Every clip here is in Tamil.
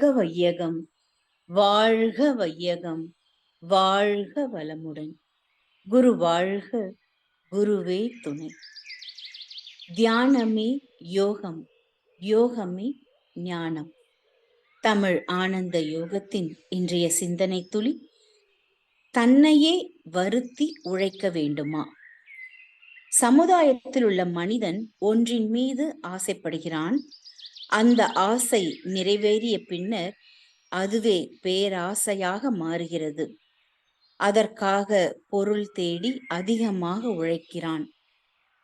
வாழ்க வையகம் வாழ்க வையகம் வாழ்க வளமுடன். குரு வாழ்க குருவே துணை. தியானமே யோகம் யோகமே ஞானம். தமிழ் ஆனந்த யோகத்தின் இன்றைய சிந்தனை துளி தன்னையே வருத்தி உழைக்க வேண்டுமா? சமுதாயத்தில் உள்ள மனிதன் ஒன்றின் மீது ஆசைப்படுகிறான் அந்த ஆசை நிறைவேறிய பின்னர் அதுவே பேராசையாக மாறுகிறது. அதற்காக பொருள் தேடி அதிகமாக உழைக்கிறான்.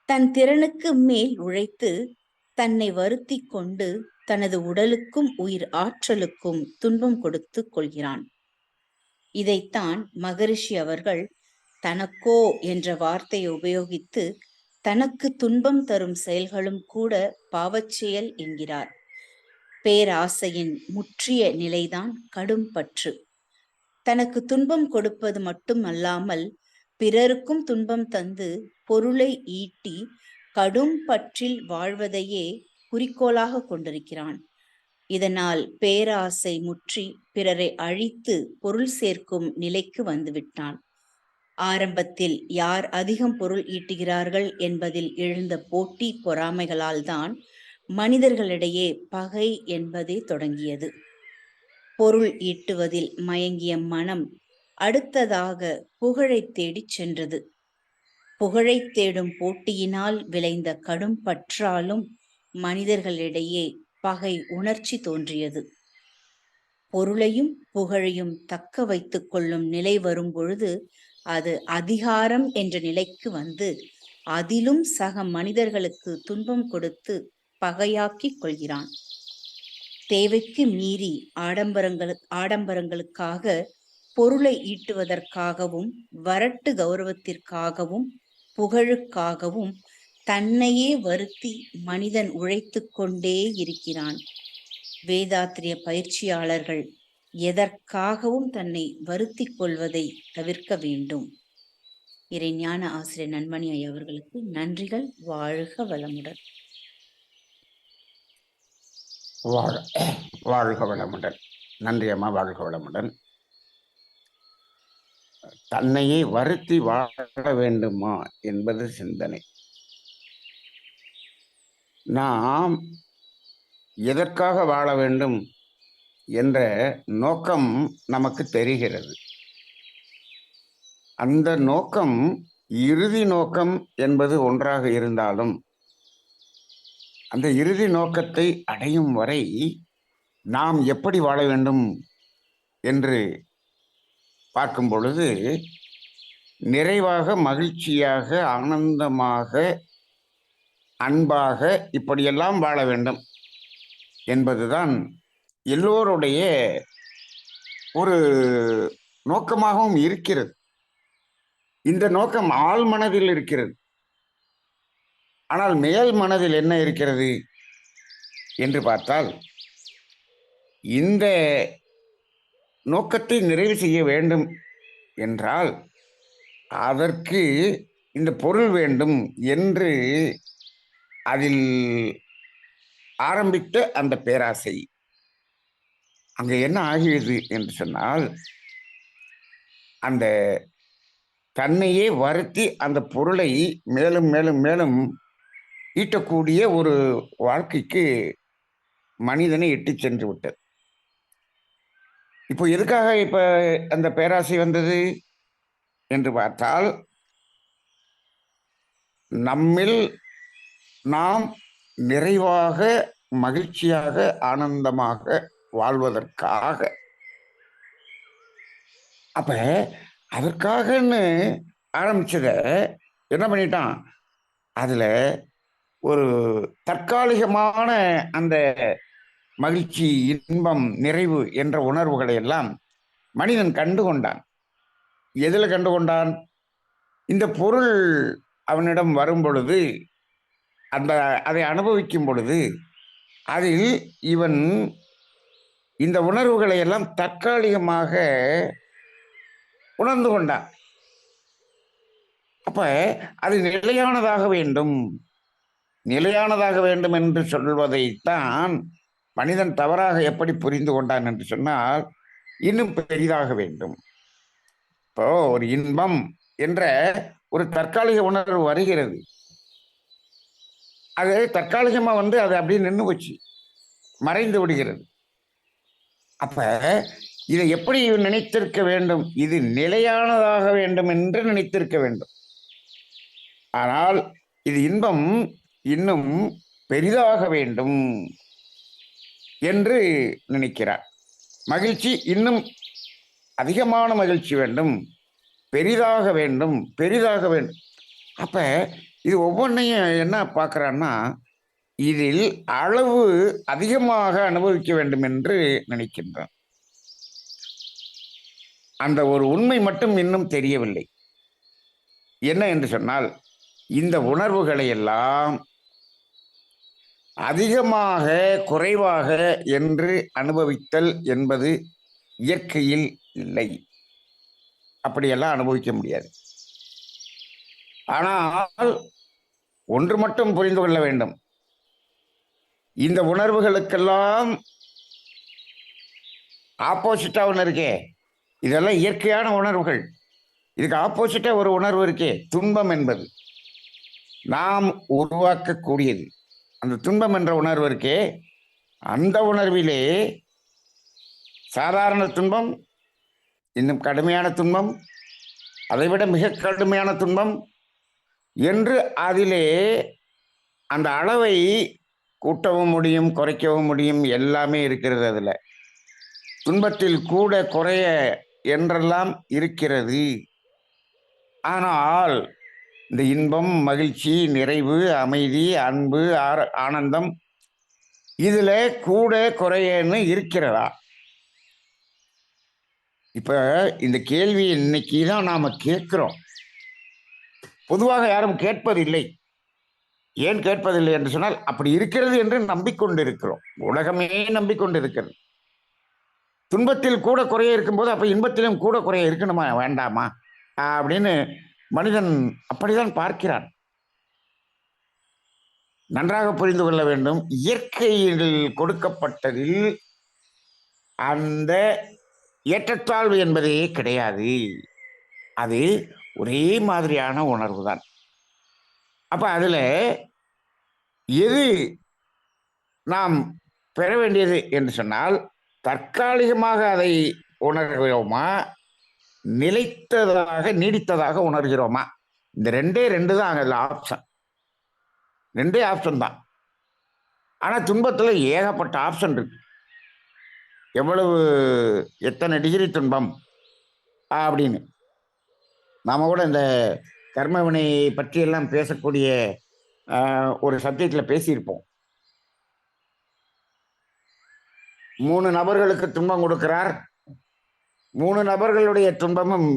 தன் திறனுக்கு மேல் உழைத்து தன்னை வருத்தி கொண்டு தனது உடலுக்கும் உயிர் ஆற்றலுக்கும் துன்பம் கொடுத்து கொள்கிறான். இதைத்தான் மகரிஷி அவர்கள் தனக்கோ என்ற வார்த்தையை உபயோகித்து தனக்கு துன்பம் தரும் செயல்களும் கூட பாவச்செயல் என்கிறார். பேராசையின் முற்றிய நிலைதான் கடும் பற்று. தனக்கு துன்பம் கொடுப்பது மட்டுமல்லாமல் பிறருக்கும் துன்பம் தந்து பொருளை ஈட்டி கடும் பற்றில் வாழ்வதையே குறிக்கோளாக கொண்டிருக்கிறான். இதனால் பேராசை முற்றி பிறரை அழித்து பொருள் சேர்க்கும் நிலைக்கு வந்துவிட்டான். ஆரம்பத்தில் யார் அதிகம் பொருள் ஈட்டுகிறார்கள் என்பதில் எழுந்த போட்டி பொறாமைகளால் தான் மனிதர்களிடையே பகை என்பதே தொடங்கியது. பொருள் ஈட்டுவதில் மயங்கிய மனம் அடுத்ததாக புகழை தேடிச் சென்றது. புகழை தேடும் போட்டியினால் விளைந்த கடும் பற்றாலும் மனிதர்களிடையே பகை உணர்ச்சி தோன்றியது. பொருளையும் புகழையும் தக்க வைத்துக் கொள்ளும் நிலை வரும் பொழுது அது அதிகாரம் என்ற நிலைக்கு வந்து அதிலும் சக மனிதர்களுக்கு துன்பம் கொடுத்து பகையாக்கிக் கொள்கிறான் தேவைக்கு மீறி ஆடம்பரங்கள் ஆடம்பரங்களுக்காக பொருளை ஈட்டுவதற்காகவும் வரட்டு கௌரவத்திற்காகவும் புகழுக்காகவும் தன்னையே வருத்தி மனிதன் உழைத்து கொண்டே இருக்கிறான். வேதாத்திரிய பயிற்சியாளர்கள் எதற்காகவும் தன்னை வருத்தி கொள்வதை தவிர்க்க வேண்டும். இறைஞான ஆசிரியர் நன்மணி ஐயா அவர்களுக்கு நன்றிகள். வாழ்க வளமுடன். வாழ வாழ்க வளமுடன். நன்றி அம்மா வாழ்க வளமுடன். தன்னையே வருத்தி வாழ வேண்டுமா என்பது சிந்தனை. நாம் எதற்காக வாழ வேண்டும் என்ற நோக்கம் நமக்கு தெரிகிறது. அந்த நோக்கம் இறுதி நோக்கம் என்பது ஒன்றாக இருந்தாலும் அந்த இறுதி நோக்கத்தை அடையும் வரை நாம் எப்படி வாழ வேண்டும் என்று பார்க்கும் பொழுது நிறைவாக மகிழ்ச்சியாக ஆனந்தமாக அன்பாக இப்படியெல்லாம் வாழ வேண்டும் என்பதுதான் எல்லோருடைய ஒரு நோக்கமாகவும் இருக்கிறது. இந்த நோக்கம் ஆழ்மனதில் இருக்கிறது. ஆனால் மேல் மனதில் என்ன இருக்கிறது என்று பார்த்தால் இந்த நோக்கத்தை நிறைவு செய்ய வேண்டும் என்றால் அதற்கு இந்த பொருள் வேண்டும் என்று அதில் ஆரம்பித்த அந்த பேராசை. அங்கே என்ன ஆகியது என்று சொன்னால் அந்த தன்னையே வருத்தி அந்த பொருளை மேலும் மேலும் மேலும் ஈட்டக்கூடிய ஒரு வாழ்க்கைக்கு மனிதனை எட்டி சென்று விட்டது. இப்போ எதுக்காக இப்போ அந்த பேராசை வந்தது என்று பார்த்தால் நம்மில் நாம் நிறைவாக மகிழ்ச்சியாக ஆனந்தமாக வாழ்வதற்காக. அப்ப அதற்காகன்னு ஆரம்பிச்சத என்ன பண்ணிட்டான்? அதுல ஒரு தற்காலிகமான அந்த மகிழ்ச்சி இன்பம் நிறைவு என்ற உணர்வுகளை எல்லாம் மனிதன் கண்டு கொண்டான் எதில் கண்டு கொண்டான் இந்த பொருள் அவனிடம் வரும் பொழுது அந்த அதை அனுபவிக்கும் பொழுது அதில் இவன் இந்த உணர்வுகளை எல்லாம் தற்காலிகமாக உணர்ந்து கொண்டான். அப்ப அது நிலையானதாக வேண்டும். நிலையானதாக வேண்டும் என்று சொல்வதைத்தான் மனிதன் தவறாக எப்படி புரிந்து கொண்டான் என்று சொன்னால் இன்னும் பெரிதாக வேண்டும். இப்போ ஒரு இன்பம் என்ற ஒரு தற்காலிக உணர்வு வருகிறது. அது தற்காலிகமாக வந்து அது அப்படியே நின்று போச்சு மறைந்து விடுகிறது. அப்ப இதை எப்படி நினைத்திருக்க வேண்டும்? இது நிலையானதாக வேண்டும் என்று நினைத்திருக்க வேண்டும். ஆனால் இது இன்பம் இன்னும் பெரிதாக வேண்டும் என்று நினைக்கிறார். மகிழ்ச்சி இன்னும் அதிகமான மகிழ்ச்சி வேண்டும். பெரிதாக வேண்டும் பெரிதாக வேண்டும். அப்போ இது ஒவ்வொன்றையும் என்ன பார்க்கறான்னா இதில் அளவு அதிகமாக அனுபவிக்க வேண்டும் என்று நினைக்கின்றான் அந்த ஒரு உண்மை மட்டும் இன்னும் தெரியவில்லை. என்ன என்று சொன்னால் இந்த உணர்வுகளை எல்லாம் அதிகமாக குறைவாக என்று அனுபவித்தல் என்பது இயற்கையில் இல்லை. அப்படியெல்லாம் அனுபவிக்க முடியாது. ஆனால் ஒன்று மட்டும் புரிந்து கொள்ள வேண்டும். இந்த உணர்வுகளுக்கெல்லாம் ஆப்போசிட்டா ஒன்று இருக்கே. இதெல்லாம் இயற்கையான உணர்வுகள். இதுக்கு ஆப்போசிட்டா ஒரு உணர்வு இருக்கே. துன்பம் என்பது. நாம் உருவாக்கக்கூடியது. அந்த துன்பம் என்ற உணர்வு இருக்கே. அந்த உணர்விலே சாதாரண துன்பம் இன்னும் கடுமையான துன்பம் அதைவிட மிக கடுமையான துன்பம் என்று அதிலே அந்த அளவை கூட்டவும் முடியும் குறைக்கவும் முடியும் எல்லாமே இருக்கிறது அதில். துன்பத்தில் கூட குறைய என்றெல்லாம் இருக்கிறது. ஆனால் இந்த இன்பம் மகிழ்ச்சி நிறைவு அமைதி அன்பு ஆர- ஆனந்தம் இதில் கூட குறையன்னு இருக்கிறதா? இப்போ இந்த கேள்வி இன்னைக்கு தான் நாம் கேட்குறோம். பொதுவாக யாரும் கேட்பதில்லை. ஏன் கேட்பதில்லை என்று சொன்னால் அப்படி இருக்கிறது என்று நம்பிக்கொண்டிருக்கிறோம். உலகமே நம்பிக்கொண்டிருக்கிறது. துன்பத்தில் கூட குறைய இருக்கும்போது அப்போ இன்பத்திலும் கூட குறைய இருக்கணுமா? வேண்டாமா? அப்படின்னு மனிதன் அப்படிதான் பார்க்கிறான். நன்றாக புரிந்து கொள்ள வேண்டும். இயற்கையில் கொடுக்கப்பட்டதில் அந்த ஏற்றத்தாழ்வு என்பதே கிடையாது. அது ஒரே மாதிரியான உணர்வு தான் அப்போ அதில் எது நாம் பெற வேண்டியது என்று சொன்னால் தற்காலிகமாக அதை உணர்கிறோமா? நிலைத்ததாக நீடித்ததாக உணர்கிறோமா? இந்த ரெண்டே ரெண்டு தான் அதில் ஆப்ஷன் ரெண்டே ஆப்ஷன் தான். ஆனால் துன்பத்தில் ஏகப்பட்ட ஆப்ஷன் இருக்கு. எவ்வளவு எத்தனை டிகிரி துன்பம்? அப்படின்னு. நாம் கூட இந்த கர்மவினை பற்றியெல்லாம் பேசக்கூடிய ஒரு சப்ஜெக்டில் பேசியிருப்போம். மூணு நபர்களுக்கு துன்பம் கொடுக்கிறார். மூணு நபர்களுடைய துன்பமும்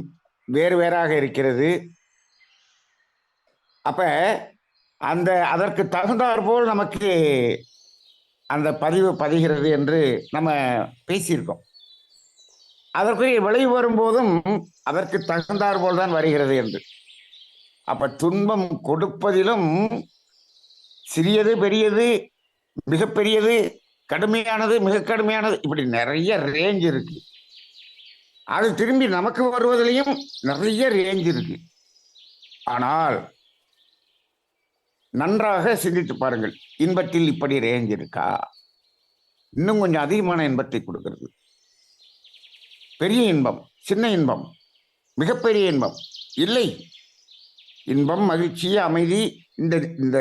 வேறு வேறாக இருக்கிறது. அப்ப அந்த அதற்கு தகுந்தாற்போல் நமக்கு அந்த பதிவு பதிகிறது என்று நம்ம பேசியிருக்கோம். அதற்குரிய விளைவு வரும்போதும் அதற்கு தகுந்தாற்போல் தான் வருகிறது என்று. அப்ப துன்பம் கொடுப்பதிலும் சிறியது பெரியது மிகப்பெரியது கடுமையானது மிக கடுமையானது இப்படி நிறைய ரேஞ்ச் இருக்குது அது திரும்பி நமக்கு வருவதிலையும் நிறைய ரேஞ்ச் இருக்கு. ஆனால் நன்றாக சிந்தித்து பாருங்கள் இன்பத்தில் இப்படி ரேஞ்ச் இருக்கா? இன்னும் கொஞ்சம் அதிகமான இன்பத்தை கொடுக்கிறது. பெரிய இன்பம் சின்ன இன்பம் மிகப்பெரிய இன்பம் இல்லை. இன்பம் மகிழ்ச்சி அமைதி இந்த இந்த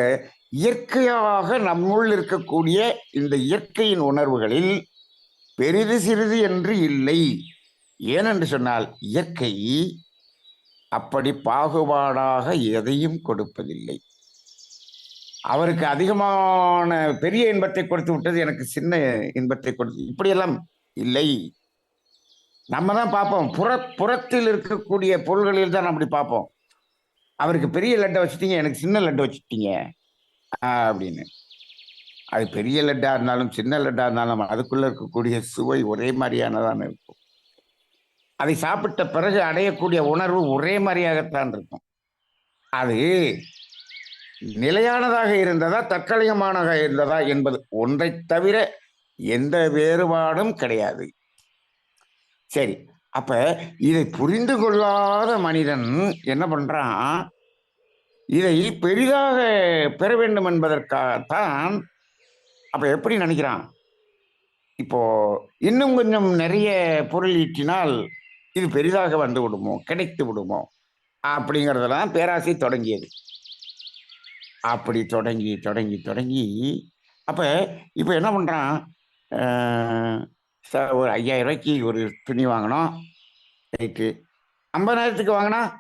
இயற்கையாக நம்முள் இருக்கக்கூடிய இந்த இயற்கையின் உணர்வுகளில் பெரிது சிறிது என்று இல்லை. ஏனென்று சொன்னால் இயற்கை அப்படி பாகுபாடாக எதையும் கொடுப்பதில்லை. அவருக்கு அதிகமான பெரிய இன்பத்தை கொடுத்து விட்டது எனக்கு சின்ன இன்பத்தை கொடுத்து இப்படியெல்லாம் இல்லை. நம்ம தான் பார்ப்போம். புற புறத்தில் இருக்கக்கூடிய பொருள்களில் தான் அப்படி பார்ப்போம். அவருக்கு பெரிய லட்டை வச்சுட்டீங்க எனக்கு சின்ன லட்டு வச்சுட்டீங்க அப்படின்னு. அது பெரிய லட்டாக இருந்தாலும் சின்ன லட்டாக இருந்தாலும் அதுக்குள்ளே இருக்கக்கூடிய சுவை ஒரே மாதிரியானதான் இருக்கும். அதை சாப்பிட்ட பிறகு அடையக்கூடிய உணர்வு ஒரே மாதிரியாகத்தான் இருக்கும். அது நிலையானதாக இருந்ததா தற்காலிகமானதாக இருந்ததா என்பது ஒன்றை தவிர எந்த வேறுபாடும் கிடையாது. சரி அப்ப இதை புரிந்து கொள்ளாத மனிதன் என்ன பண்றான்? இதை பெரிதாக பெற வேண்டும் என்பதற்காகத்தான் அப்ப எப்படி நினைக்கிறான்? இப்போ இன்னும் கொஞ்சம் நிறைய பொருள் ஈட்டினால் இது பெரிதாக வந்து விடுமோ? கிடைத்து விடுமோ? அப்படிங்கிறதெல்லாம் பேராசை தொடங்கியது. அப்படி தொடங்கி தொடங்கி தொடங்கி அப்போ இப்போ என்ன பண்ணுறான் ச- ஒரு ஐயாயிரம் ரூபாய்க்கு ஒரு துணி வாங்கினோம் ரைட்டு ஐம்பதாயிரத்துக்கு வாங்கினா?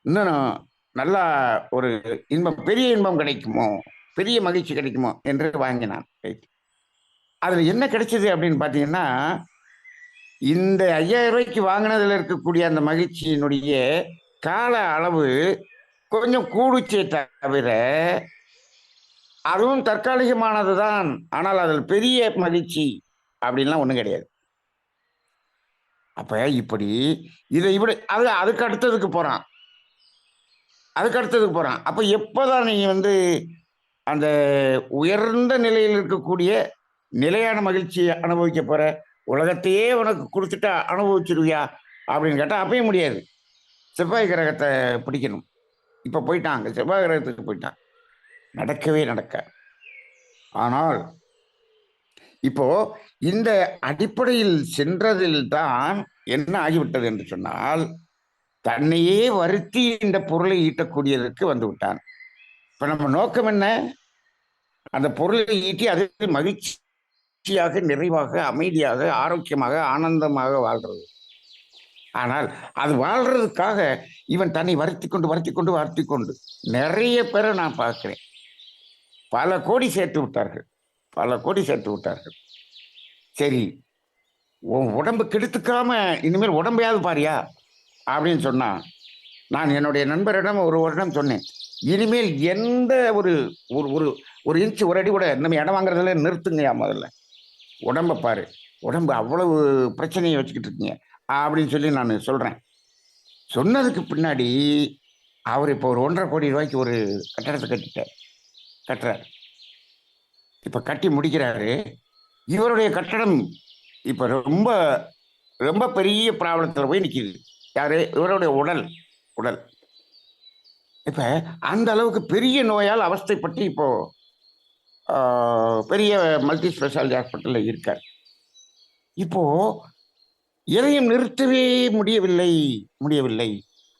இன்னும் நல்லா ஒரு இன்பம் பெரிய இன்பம் கிடைக்குமோ? பெரிய மகிழ்ச்சி கிடைக்குமோ? என்று வாங்கினான். ரைட் அதில் என்ன கிடைச்சது அப்படின்னு பார்த்தீங்கன்னா இந்த ஐயாயிரம் ரூபாய்க்கு வாங்கினதில் இருக்கக்கூடிய அந்த மகிழ்ச்சியினுடைய கால அளவு கொஞ்சம் கூடுச்சே தவிர அதுவும் தற்காலிகமானது தான் ஆனால் அதில் பெரிய மகிழ்ச்சி அப்படின்லாம் ஒன்றும் கிடையாது. அப்போ இப்படி இதை இப்படி அது அதுக்கு அடுத்ததுக்கு போகிறான் அதுக்கு அடுத்ததுக்கு போகிறான் அப்போ எப்போ எப்போதான் நீ வந்து அந்த உயர்ந்த நிலையில் இருக்கக்கூடிய நிலையான மகிழ்ச்சியை அனுபவிக்க போகிற உலகத்தையே உனக்கு கொடுத்துட்டா அனுபவிச்சிருவியா அப்படின்னு கேட்டால் அப்பயும் முடியாது. செவ்வாய் கிரகத்தை பிடிக்கணும். இப்போ போயிட்டான் செவ்வாய் கிரகத்துக்கு போயிட்டான் நடக்கவே நடக்க. ஆனால் இப்போ இந்த அடிப்படையில் சென்றதில் தான் என்ன ஆகிவிட்டது என்று சொன்னால் தன்னையே வருத்தி இந்த பொருளை ஈட்டக்கூடியதற்கு வந்து விட்டான் இப்போ நம்ம நோக்கம் என்ன? அந்த பொருளை ஈட்டி அது மகிழ்ச்சியாக நிறைவாக அமைதியாக ஆரோக்கியமாக ஆனந்தமாக வாழ்றது. ஆனால் அது வாழ்றதுக்காக இவன் தன்னை வருத்தி கொண்டு வருத்தி கொண்டு வருத்தி கொண்டு நிறைய பேரை நான் பார்க்குறேன். பல கோடி சேர்த்து விட்டார்கள். பல கோடி சேர்த்து விட்டார்கள். சரி உன் உடம்பு கெடுத்துக்காம இனிமேல் உடம்பையாவது பாரியா? அப்படின்னு சொன்னால் நான் என்னுடைய நண்பரிடம் ஒரு வருடம் சொன்னேன் இனிமேல் எந்த ஒரு ஒரு ஒரு ஒரு இன்ச் ஒரு அடி கூட நம்ம இடம் வாங்குறதுல நிறுத்துங்கயா முதல்ல. உடம்ப பாரு. உடம்பு அவ்வளவு பிரச்சனையை வச்சுக்கிட்டு இருக்கீங்க. அப்படின்னு சொல்லி நான் சொல்கிறேன் சொன்னதுக்கு பின்னாடி அவர் இப்போ ஒரு ஒன்றரை கோடி ரூபாய்க்கு ஒரு கட்டடத்தை கட்டிட்டார் கட்டுறார். இப்போ கட்டி முடிக்கிறாரு. இவருடைய கட்டடம் இப்போ ரொம்ப ரொம்ப பெரிய ப்ராப்ளத்தில் போய் நிற்கிது யார்? இவருடைய உடல் உடல். இப்போ அந்த அளவுக்கு பெரிய நோயால் அவஸ்தைப்பட்டு இப்போது பெரிய மல்டி ஸ்பெஷாலிட்டி ஹாஸ்பிட்டலில் இருக்கார். இப்போது எதையும் நிறுத்தவே முடியவில்லை முடியவில்லை.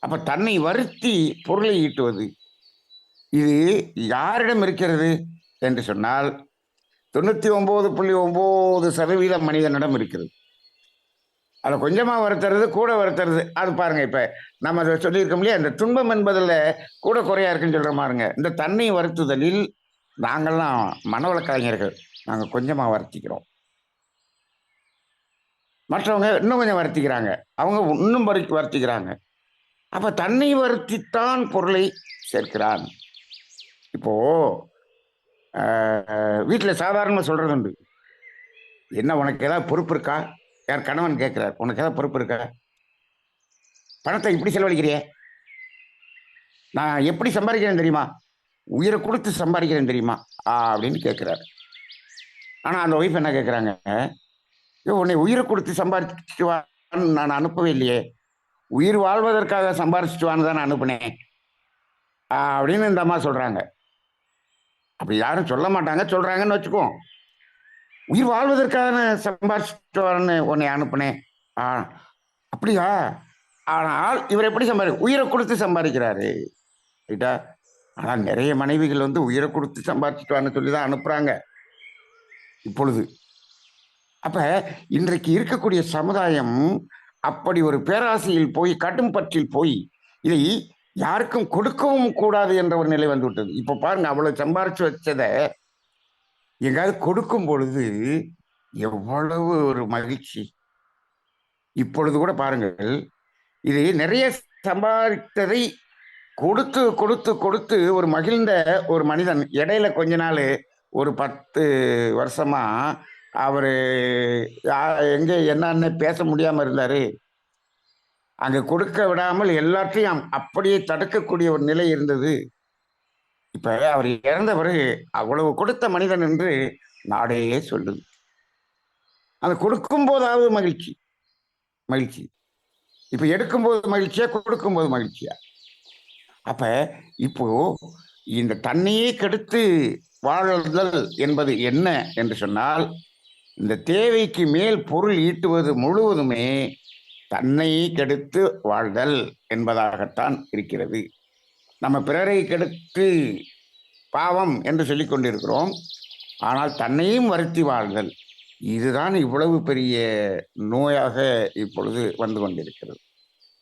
அப்போ தன்னை வருத்தி பொருளை ஈட்டுவது இது யாரிடம் இருக்கிறது என்று சொன்னால் தொண்ணூற்றி ஒம்பது புள்ளி ஒம்பது சதவீதம் மனிதனிடம் இருக்கிறது. அதில் கொஞ்சமாக வருத்துறது கூட வருத்துறது. அது பாருங்கள் இப்போ நம்ம அதை சொல்லியிருக்கோம் இல்லையா? இந்த துன்பம் என்பதில் கூட குறையா இருக்குன்னு சொல்கிற மாதிரிங்க இந்த தன்னை வருத்துதலில் நாங்கள்லாம் மனவள கலைஞர்கள் நாங்கள் கொஞ்சமாக வருத்திக்கிறோம். மற்றவங்க இன்னும் கொஞ்சம் வருத்திக்கிறாங்க. அவங்க இன்னும் வரு வருத்திக்கிறாங்க. அப்போ தன்னை வருத்தித்தான் பொருளை சேர்க்கிறான். இப்போ வீட்டில் சாதாரணமாக சொல்கிறது உண்டு. என்ன உனக்கு ஏதாவது பொறுப்பு இருக்கா? யார் கணவன் கேட்குறார். உனக்கு ஏதாவது பொறுப்பு இருக்கா? பணத்தை இப்படி செலவழிக்கிறியே? நான் எப்படி சம்பாதிக்கிறேன் தெரியுமா? உயிரை கொடுத்து சம்பாதிக்கிறேன் தெரியுமா? ஆ அப்படின்னு கேட்குறாரு ஆனால் அந்த ஒய்ஃப் என்ன கேட்குறாங்க உன்னை உயிரை கொடுத்து சம்பாதிச்சுட்டு வான்னு நான் அனுப்பவே இல்லையே. உயிர் வாழ்வதற்காக சம்பாரிச்சுட்டு வான்னு தான் நான் அனுப்புனேன். ஆ, அப்படின்னு இந்த அம்மா சொல்கிறாங்க அப்படி யாரும் சொல்ல மாட்டாங்க. சொல்கிறாங்கன்னு வச்சுக்குவோம் உயிர் வாழ்வதற்காக நான் சம்பாரிச்சுட்டு வரேன்னு உன்னை அனுப்புனேன். ஆ அப்படியா? ஆனால் இவர் எப்படி சம்பாதி உயிரை கொடுத்து சம்பாதிக்கிறாரு. ரைட்டா? ஆனால் நிறைய மனைவிகள் வந்து உயிரை கொடுத்து சம்பாதிச்சிட்டு வான்னு சொல்லி தான் அனுப்புகிறாங்க இப்பொழுது. அப்போ இன்றைக்கு இருக்கக்கூடிய சமுதாயம் அப்படி ஒரு பேராசையில் போய் கடும் பற்றில் போய் இதை யாருக்கும் கொடுக்கவும் கூடாது என்ற ஒரு நிலை வந்து விட்டது. இப்போ பாருங்க அவ்வளோ சம்பாரிச்சு வச்சதை எங்காவது கொடுக்கும் பொழுது எவ்வளவு ஒரு மகிழ்ச்சி. இப்பொழுது கூட பாருங்கள் இது நிறைய சம்பாதித்ததை கொடுத்து கொடுத்து கொடுத்து ஒரு மகிழ்ந்த ஒரு மனிதன் இடையில கொஞ்ச நாள் ஒரு பத்து வருஷமா அவரு எங்க என்னன்னு பேச முடியாம இருந்தாரு. அங்க கொடுக்க விடாமல் எல்லாத்தையும் அப்படியே தடுக்கக்கூடிய ஒரு நிலை இருந்தது. இப்ப அவர் இறந்த பிறகு அவ்வளவு கொடுத்த மனிதன் என்று நாடே சொல்லுது. அது கொடுக்கும் போதாவது மகிழ்ச்சி. மகிழ்ச்சி. இப்ப எடுக்கும்போது மகிழ்ச்சியா கொடுக்கும்போது மகிழ்ச்சியா? அப்ப இப்போ இந்த தன்னையே கெடுத்து வாழ்தல் என்பது என்ன என்று சொன்னால் இந்த தேவைக்கு மேல் பொருள் ஈட்டுவது முழுவதுமே தன்னை கெடுத்து வாழ்தல் என்பதாகத்தான் இருக்கிறது. நம்ம பிறரை கெடுத்து பாவம் என்று சொல்லி கொண்டிருக்கிறோம். ஆனால் தன்னையும் வருத்தி வாழ்தல் இதுதான் இவ்வளவு பெரிய நோயாக இப்பொழுது வந்து கொண்டிருக்கிறது.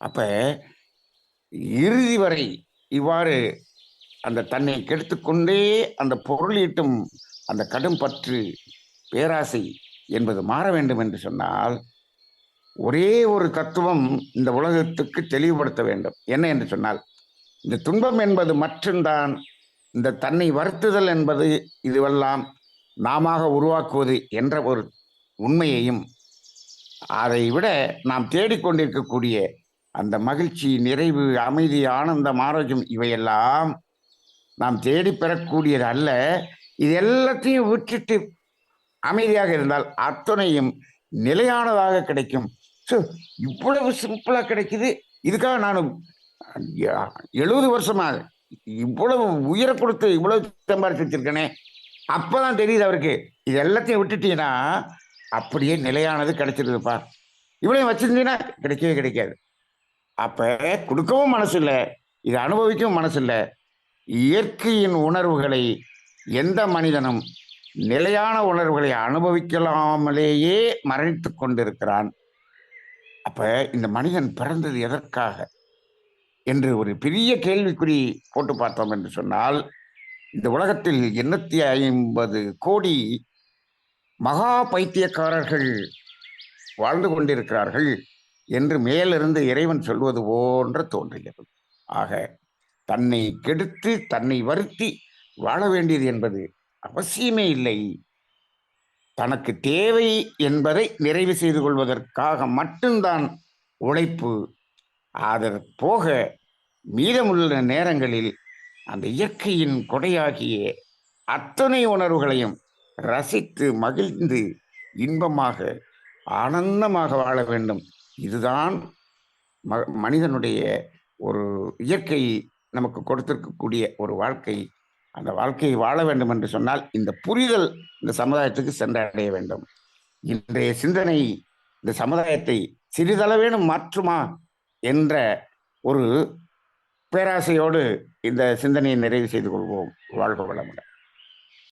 அப்போ இறுதி வரை இவ்வாறு அந்த தன்னை கெடுத்துக்கொண்டே அந்த பொருள் ஈட்டும் அந்த கடும் பற்று பேராசை என்பது மாற வேண்டும் என்று சொன்னால் ஒரே ஒரு தத்துவம் இந்த உலகத்துக்கு தெளிவுபடுத்த வேண்டும். என்ன என்று சொன்னால் இந்த துன்பம் என்பது மட்டும்தான் இந்த தன்னை வருத்துதல் என்பது இதுவெல்லாம் நாம உருவாக்குவது என்ற ஒரு உண்மையையும் அதை விட நாம் தேடிக்கொண்டிருக்கக்கூடிய அந்த மகிழ்ச்சி நிறைவு அமைதி ஆனந்தம் ஆரோக்கியம் இவையெல்லாம் நாம் தேடி பெறக்கூடியது அல்ல. இது எல்லாத்தையும் விட்டுட்டு அமைதியாக இருந்தால் அத்தனையும் நிலையானதாக கிடைக்கும். ஸோ இவ்வளவு சிம்பிளாக கிடைக்குது. இதுக்காக நான் எழுபது வருஷமாக இவ்வளவு உயிரை கொடுத்து இவ்வளவு சம்பாரிச்சு வச்சிருக்கேனே. அப்பதான் தெரியுது அவருக்கு. இது எல்லாத்தையும் விட்டுட்டீங்கன்னா அப்படியே நிலையானது கிடைச்சிருதுப்பா இவ்வளவு வச்சிருந்தீங்கன்னா கிடைக்கவே கிடைக்காது. அப்ப கொடுக்கவும் மனசு இல்லை இதை அனுபவிக்கவும் மனசு இல்லை இயற்கையின் உணர்வுகளை எந்த மனிதனும் நிலையான உணர்வுகளை அனுபவிக்கலாமலேயே மரணித்து கொண்டிருக்கிறான். அப்ப இந்த மனிதன் பிறந்தது எதற்காக? என்று ஒரு பெரிய கேள்விக்குறி போட்டு பார்த்தோம் என்று சொன்னால் இந்த உலகத்தில் எண்ணூத்தி ஐம்பது கோடி மகா பைத்தியக்காரர்கள் வாழ்ந்து கொண்டிருக்கிறார்கள். என்று மேலிருந்து இறைவன் சொல்வது போன்று தோன்றுகிறது ஆக தன்னை கெடுத்து தன்னை வருத்தி வாழ வேண்டியது என்பது அவசியமே இல்லை. தனக்கு தேவை என்பதை நிறைவு செய்து கொள்வதற்காக மட்டும்தான் உழைப்பு. அதற் போக மீதமுள்ள நேரங்களில் அந்த இயற்கையின் கொடையாகிய அத்தனை உணர்வுகளையும் ரசித்து மகிழ்ந்து இன்பமாக ஆனந்தமாக வாழ வேண்டும். இதுதான் ம மனிதனுடைய ஒரு இயற்கை நமக்கு கொடுத்திருக்கக்கூடிய ஒரு வாழ்க்கை. அந்த வாழ்க்கையை வாழ வேண்டும் என்று சொன்னால் இந்த புரிதல் இந்த சமுதாயத்துக்கு சென்றடைய வேண்டும். இன்றைய சிந்தனை இந்த சமுதாயத்தை சிறிதளவேனும் மாற்றுமா என்ற ஒரு பேராசையோடு இந்த சிந்தனையை நிறைவு செய்து கொள்வோம். வாழ்க வளமுடன்.